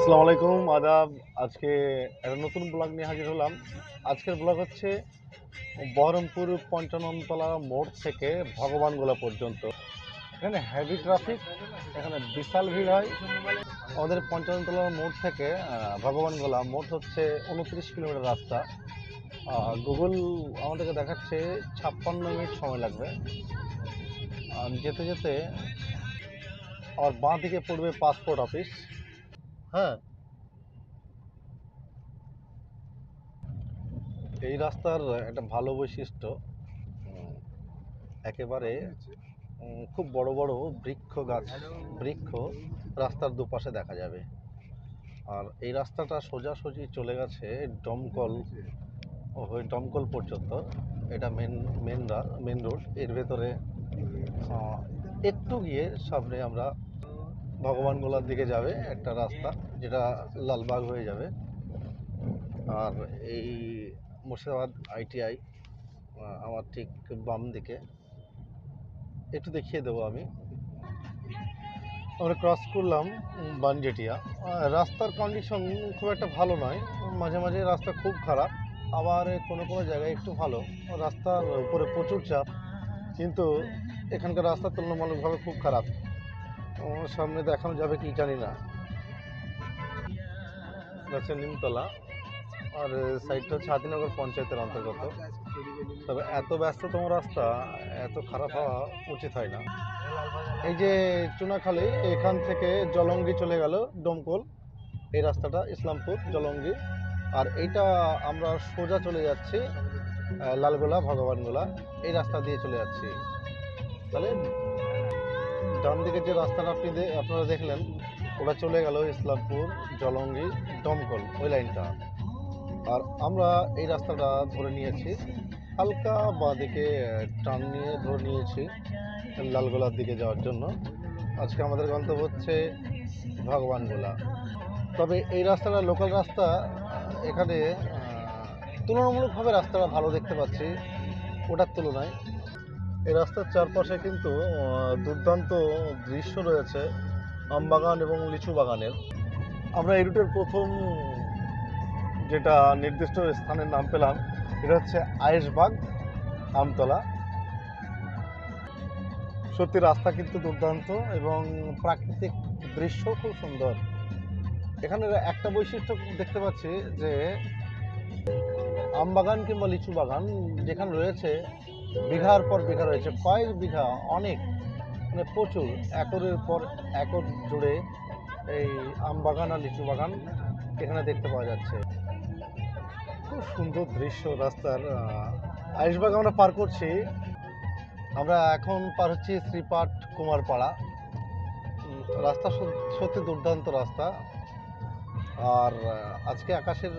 আসসালামু আলাইকুম, আদাব। আজকে একটা নতুন ব্লগ নিয়ে হাজির হলাম। আজকের ব্লগ হচ্ছে বহরমপুর পঞ্চাননতলা মোড় থেকে ভগবানগোলা পর্যন্ত। এখানে হেভি ট্রাফিক এখানে বিশাল ভিড় হয়। আমাদের পঞ্চাননতলা মোড় থেকে ভগবানগোলা মোড় হচ্ছে উনত্রিশ কিলোমিটার রাস্তা। গুগল আমাদেরকে দেখাচ্ছে ছাপ্পান্ন মিনিট সময় লাগবে। যেতে যেতে আর বাঁ দিকে পড়বে পাসপোর্ট অফিস হ্যাঁ। এই রাস্তার একটা ভালো বৈশিষ্ট্য একেবারে খুব বড় বড় বৃক্ষ গাছ বৃক্ষ রাস্তার দুপাশে দেখা যাবে। আর এই রাস্তাটা সোজাসুজি চলে গেছে দমকল ও হয়ে দমকল পর্যন্ত। এটা মেন মেন মেন রোডের ভেতরে একটু গিয়ে সামনে আমরা ভগবানগোলার দিকে যাবে একটা রাস্তা, যেটা লালবাগ হয়ে যাবে। আর এই মুর্শিদাবাদ আইটিআই আমার ঠিক বাম দিকে। একটু দেখিয়ে দেবো আমি। আমরা ক্রস করলাম বানজেটিয়া। রাস্তার কন্ডিশন খুব একটা ভালো নয়। মাঝে মাঝে রাস্তা খুব খারাপ। আবার কোনো কোনো জায়গায় একটু ভালো। রাস্তার উপরে প্রচুর চাপ। কিন্তু এখানকার রাস্তা তুলনামূলকভাবে খুব খারাপ। আমার সামনে দেখানো যাবে কি জানি না। হচ্ছে নিমতলা, আর সাইডটা হচ্ছে পঞ্চায়েতের অন্তর্গত। তবে এত ব্যস্ততম রাস্তা, এত খারাপ হওয়া উচিত হয় না। এই যে চুনাখালী, এখান থেকে জলঙ্গি চলে গেল ডোমকল। এই রাস্তাটা ইসলামপুর, জলঙ্গি। আর এইটা আমরা সোজা চলে যাচ্ছি লালগোলা, ভগবানগোলা। এই রাস্তা দিয়ে চলে যাচ্ছি। তাহলে ডান দিকে যে রাস্তাটা আপনি আপনারা দেখলেন, ওটা চলে গেল ইসলামপুর, জলঙ্গি, দমকল, ওই লাইনটা। আর আমরা এই রাস্তাটা ধরে নিয়েছি, হালকা বাঁদিকে টান নিয়ে ধরে নিয়েছি, লালগোলার দিকে যাওয়ার জন্য। আজকে আমাদের গন্তব্য হচ্ছে ভগবানগোলা। তবে এই রাস্তাটা লোকাল রাস্তা এখানে তুলনামূলকভাবে রাস্তাটা ভালো দেখতে পাচ্ছি, ওটার তুলনায়। এই রাস্তার চারপাশে কিন্তু দুর্দান্ত দৃশ্য রয়েছে আম বাগান এবং লিচু বাগানের। আমরা এই রুটের প্রথম যেটা নির্দিষ্ট স্থানের নাম পেলাম, এটা হচ্ছে আয়েশবাগ আমতলা। সত্যি রাস্তা কিন্তু দুর্দান্ত এবং প্রাকৃতিক দৃশ্য খুব সুন্দর। এখানে একটা বৈশিষ্ট্য দেখতে পাচ্ছি যে, আম বাগান কিংবা লিচু বাগান যেখানে রয়েছে বিঘার পর বিঘা রয়েছে, কয়েক বিঘা, অনেক মানে প্রচুর, একরের পর একর জুড়ে এই আম বাগান আর লিচু বাগান এখানে দেখতে পাওয়া যাচ্ছে। খুব সুন্দর দৃশ্য রাস্তার আইসবাগ আমরা পার করছি। আমরা এখন পার হচ্ছি শ্রীপাঠ কুমারপাড়া। রাস্তা সত- সত্যি দুর্দান্ত রাস্তা। আর আজকে আকাশের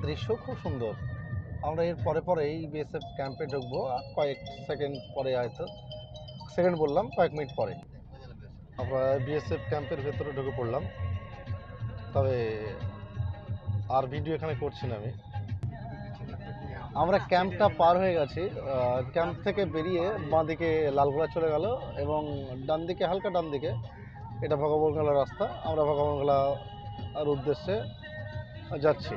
দৃশ্য খুব সুন্দর। আমরা এর পরে পরে পরেই বিএসএফ ক্যাম্পে ঢুকবো কয়েক সেকেন্ড পরে হয়তো সেকেন্ড বললাম, কয়েক মিনিট পরে। আমরা বিএসএফ ক্যাম্পের ভেতরে ঢুকে পড়লাম। তবে আর ভিডিও এখানে করছি না আমি। আমরা ক্যাম্পটা পার হয়ে গেছি। ক্যাম্প থেকে বেরিয়ে বাঁদিকে লালগোলা চলে গেল এবং ডান দিকে হালকা ডান দিকে এটা ভগবানগোলা রাস্তা। আমরা ভগবানগোলা আর উদ্দেশ্যে যাচ্ছি।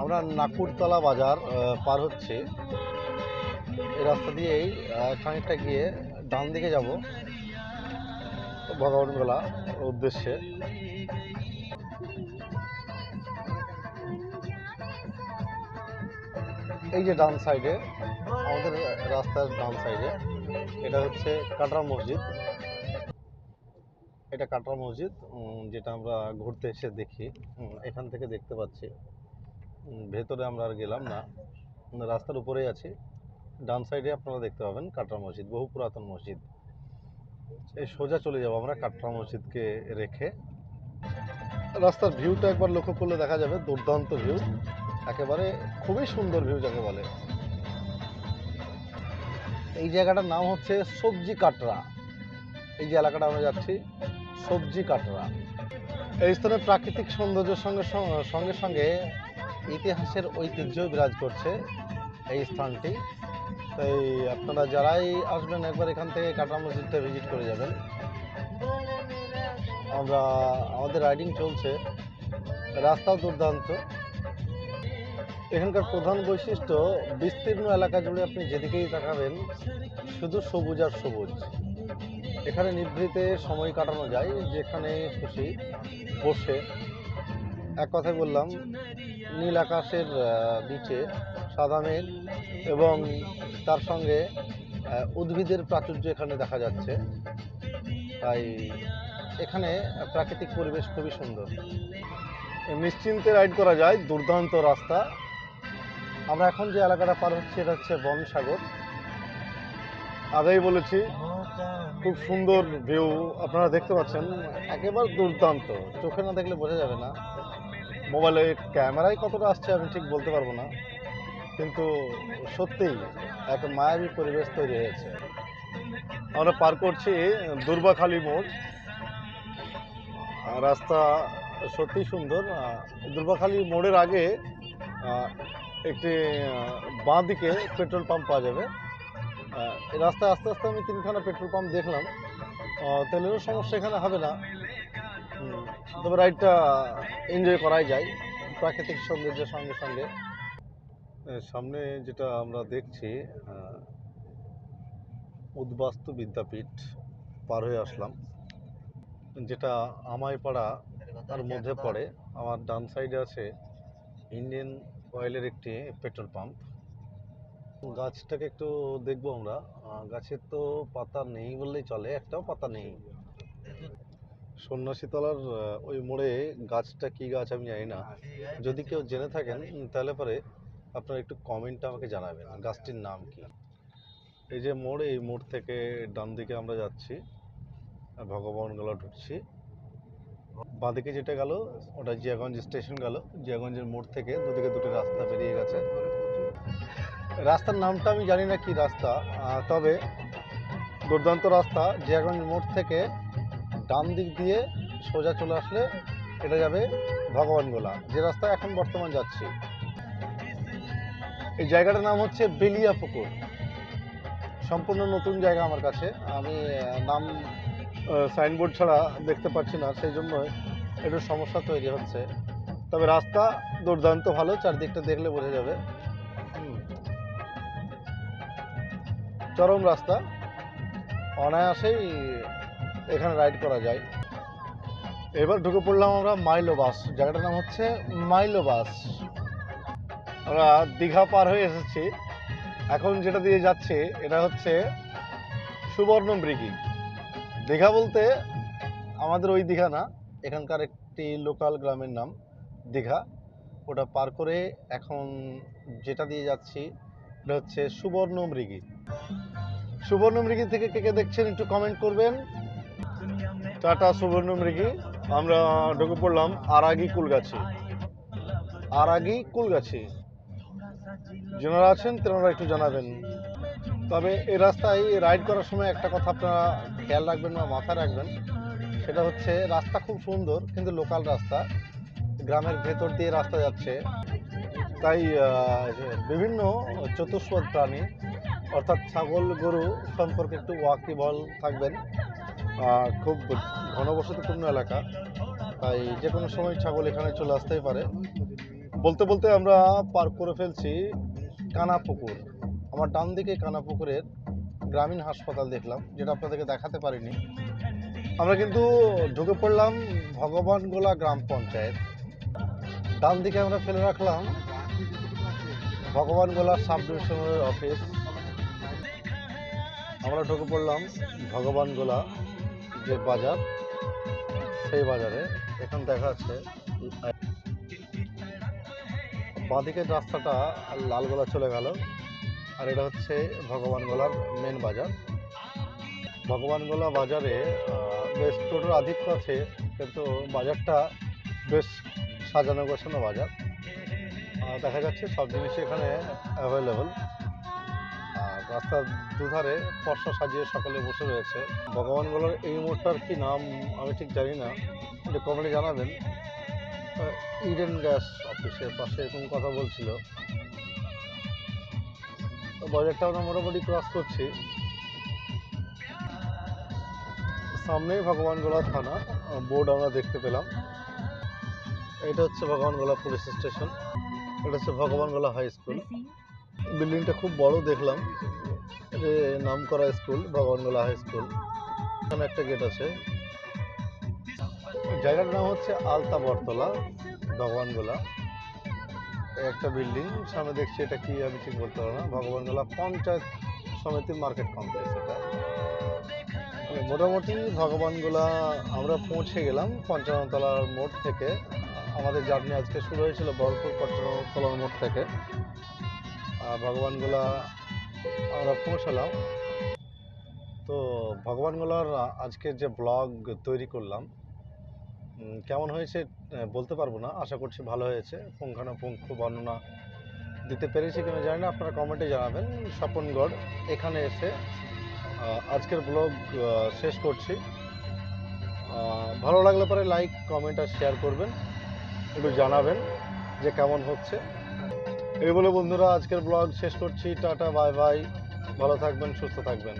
আমরা নাকুরতলা বাজার পার হচ্ছে। এই রাস্তা দিয়েই খানিকটা গিয়ে ডান দিকে যাব। ভগবানগোলা উদ্দেশ্যে। এই যে ডান সাইডে, আমাদের রাস্তার ডান সাইডে, এটা হচ্ছে কাটরা মসজিদ। এটা কাটরা মসজিদ যেটা আমরা ঘুরতে এসে দেখি। এখান থেকে দেখতে পাচ্ছি। ভেতরে আমরা আর গেলাম না। রাস্তার উপরেই আছি। ডান সাইডে আপনারা দেখতে পাবেন কাটরা মসজিদ, বহু পুরাতন মসজিদ। এই সোজা চলে যাব আমরা কাটরা মসজিদকে রেখে। রাস্তার ভিউটা একবার লক্ষ্য করলে দেখা যাবে দুর্দান্ত ভিউ। একেবারে খুবই সুন্দর ভিউ যাকে বলে। এই জায়গাটার নাম হচ্ছে সবজি কাটরা। এই যে এলাকাটা আমরা যাচ্ছি, সবজি কাটরা। এই স্থানে প্রাকৃতিক সৌন্দর্যের সঙ্গে- সঙ্গে সঙ্গে ইতিহাসের ঐতিহ্য বিরাজ করছে এই স্থানটি। তাই আপনারা যারাই আসবেন, একবার এখান থেকে কাটরা মসজিদটা ভিজিট করে যাবেন। আমরা, আমাদের রাইডিং চলছে। রাস্তাও দুর্দান্ত। এখানকার প্রধান বৈশিষ্ট্য, বিস্তীর্ণ এলাকা জুড়ে আপনি যেদিকেই তাকাবেন, শুধু সবুজ আর সবুজ। এখানে নিভৃতে সময় কাটানো যায়, যেখানে খুশি বসে। এক কথায় বললাম নীল আকাশের বিচে সাদা মেঘ এবং তার সঙ্গে উদ্ভিদের প্রাচুর্য এখানে দেখা যাচ্ছে। তাই এখানে প্রাকৃতিক পরিবেশ খুবই সুন্দর। নিশ্চিন্তে রাইড করা যায়, দুর্দান্ত রাস্তা। আমরা এখন যে এলাকাটা পার হচ্ছি, এটা হচ্ছে বনসাগর। আগেই বলেছি, খুব সুন্দর ভিউ, আপনারা দেখতে পাচ্ছেন, একেবারে দুর্দান্ত। চোখে না দেখলে বোঝা যাবে না। মোবাইলে ক্যামেরায় কতটা আসছে আমি ঠিক বলতে পারব না, কিন্তু সত্যিই এক মায়াবী পরিবেশ তৈরি হয়েছে। আমরা পার করছি দুর্বাখালী মোড়। রাস্তা সত্যিই সুন্দর। দুর্বাখালী মোড়ের আগে একটি বাঁ দিকে পেট্রোল পাম্প পাওয়া যাবে। রাস্তায় আস্তে আস্তে আমি তিনখানা পেট্রোল পাম্প দেখলাম। তেলেরও সমস্যা এখানে হবে না। তবে রাইডটা এনজয় করাই যায়, প্রাকৃতিক সৌন্দর্যের সঙ্গে সঙ্গে। সামনে যেটা আমরা দেখছি উদ্বাস্তু বিদ্যাপীঠ পার হয়ে আসলাম। যেটা আমাইপাড়া তার মধ্যে পড়ে। আমার ডান সাইডে আছে ইন্ডিয়ান অয়েলের একটি পেট্রোল পাম্প গাছটাকে একটু দেখব আমরা। গাছের তো পাতা নেই বললেই চলে, একটাও পাতা নেই। সন্ন্যাসীতলার ওই মোড়ে গাছটা কি গাছ আমি জানি না। যদি কেউ জেনে থাকেন তাহলে পরে আপনারা একটু কমেন্টে আমাকে জানাবেন গাছটির নাম কি। এই যে মোড় এই মোড় থেকে ডান দিকে আমরা যাচ্ছি ভগবানগোলা ঢুকছি। বাঁদিকে যেটা গেল ওটা জিয়াগঞ্জ স্টেশন গেল। জিয়াগঞ্জের মোড় থেকে দুদিকে দুটি রাস্তা বেরিয়ে গেছে। রাস্তার নামটা আমি জানি না কি রাস্তা তবে দুর্দান্ত রাস্তা জিয়াগঞ্জ মোড় থেকে ডান দিক দিয়ে সোজা চলে আসলে এটা যাবে ভগবানগোলা যে রাস্তা এখন বর্তমান যাচ্ছি। এই জায়গাটার নাম হচ্ছে বেলিয়া পুকুর সম্পূর্ণ নতুন জায়গা আমার কাছে। আমি নাম সাইনবোর্ড ছাড়া দেখতে পাচ্ছি না সেই জন্য একটু সমস্যা তৈরি হচ্ছে। তবে রাস্তা দুর্দান্ত ভালো, চারদিকটা দেখলে বোঝা যাবে। চরম রাস্তা। অনায়াসেই এখানে রাইড করা যায়। এবার ঢুকে পড়লাম আমরা মাইলো বাস। জায়গাটার নাম হচ্ছে মাইলো বাস। আমরা দীঘা পার হয়ে এসেছি। এখন যেটা দিয়ে যাচ্ছে, এটা হচ্ছে সুবর্ণ মৃগী দীঘা বলতে আমাদের ওই দীঘা না, এখানকার একটি লোকাল গ্রামের নাম দীঘা। ওটা পার করে এখন যেটা দিয়ে যাচ্ছি, এটা হচ্ছে সুবর্ণ মৃগী সুবর্ণ মৃগী থেকে কে কে দেখছেন একটু কমেন্ট করবেন। টাটা সুবর্ণ মৃগী আমরা ঢুকে পড়লাম আরাগি কুলগাছি। আরাগি কুলগাছি। যারা আছেন তেনারা একটু জানাবেন। তবে এই রাস্তায় রাইড করার সময় একটা কথা আপনারা খেয়াল রাখবেন বা মাথায় রাখবেন, সেটা হচ্ছে রাস্তা খুব সুন্দর, কিন্তু লোকাল রাস্তা। গ্রামের ভেতর দিয়ে রাস্তা যাচ্ছে। তাই বিভিন্ন চতুষ্পদ প্রাণী, অর্থাৎ ছাগল, গরু সম্পর্কে একটু ওয়াকিবল থাকবেন। খুব ঘনবসতিপূর্ণ এলাকা। তাই যে কোনো সময় ছাগল এখানে চলে আসতেই পারে। বলতে বলতে আমরা পার করে ফেলছি কানাপুকুর। আমার ডান দিকে কানাপুকুরের গ্রামীণ হাসপাতাল দেখলাম, যেটা আপনাদেরকে দেখাতে পারিনি। আমরা কিন্তু ঢুকে পড়লাম ভগবানগোলা গ্রাম পঞ্চায়েত। ডান দিকে আমরা ফেলে রাখলাম ভগবানগোলা সাব ডিভিশনের অফিস। আমরা ঢুকে পড়লাম ভগবানগোলা যে বাজার, সেই বাজারে এখন দেখা যাচ্ছে বাঁদিকের রাস্তাটা লালগোলা চলে গেল, আর এটা হচ্ছে ভগবানগোলার মেন বাজার। ভগবানগোলা বাজারে বেশ টোটোর আধিক্য আছে, কিন্তু বাজারটা বেশ সাজানো গোছানো বাজার। দেখা যাচ্ছে সব জিনিসই এখানে অ্যাভেলেবল রাস্তার দুধারে পর্ষা সাজিয়ে সকলে বসে রয়েছে। ভগবানগোলার এই মোড়টার কি নাম আমি ঠিক জানি না একটু কমেন্টে জানাবেন। ইডেন গ্যাস অফিসের পাশে এরকম কথা বলছিল। বাজারটা আমরা মোটামুটি ক্রস করছি। সামনেই ভগবানগোলা থানা বোর্ড আমরা দেখতে পেলাম। এটা হচ্ছে ভগবানগোলা পুলিশ স্টেশন এটা হচ্ছে ভগবানগোলা হাই স্কুল বিল্ডিংটা খুব বড় দেখলাম। যে নাম করা স্কুল ভগবানগোলা হাই স্কুল, এখানে একটা গেট আছে। জায়গাটার নাম হচ্ছে আলতা বটতলা ভগবানগোলা একটা বিল্ডিং সামনে দেখছি এটা কি, আমি ঠিক বলতে পারব না। ভগবানগোলা পঞ্চায়েত সমিতি মার্কেট কমপ্লেক্স এটা। মানে মোটামুটি ভগবানগোলা আমরা পৌঁছে গেলাম পঞ্চাননতলার মোড় থেকে। আমাদের জার্নি আজকে শুরু হয়েছিল বরপুর পঞ্চাননতলার মোড় থেকে। ভগবানগোলা আমরা পৌঁছালাম তো ভগবানগোলার আজকে যে ব্লগ তৈরি করলাম কেমন হয়েছে বলতে পারব না। আশা করছি ভালো হয়েছে। পুঙ্খানুপুঙ্খ বর্ণনা দিতে পেরেছি কিনা জানি না। আপনারা কমেন্টে জানাবেন। স্বপনগড়, এখানে এসে আজকের ব্লগ শেষ করছি। ভালো লাগলে পরে লাইক, কমেন্ট আর শেয়ার করবেন। একটু জানাবেন যে কেমন হচ্ছে। এই বলে বন্ধুরা আজকের ব্লগ শেষ করছি। টাটা বাই বাই ভালো থাকবেন সুস্থ থাকবেন।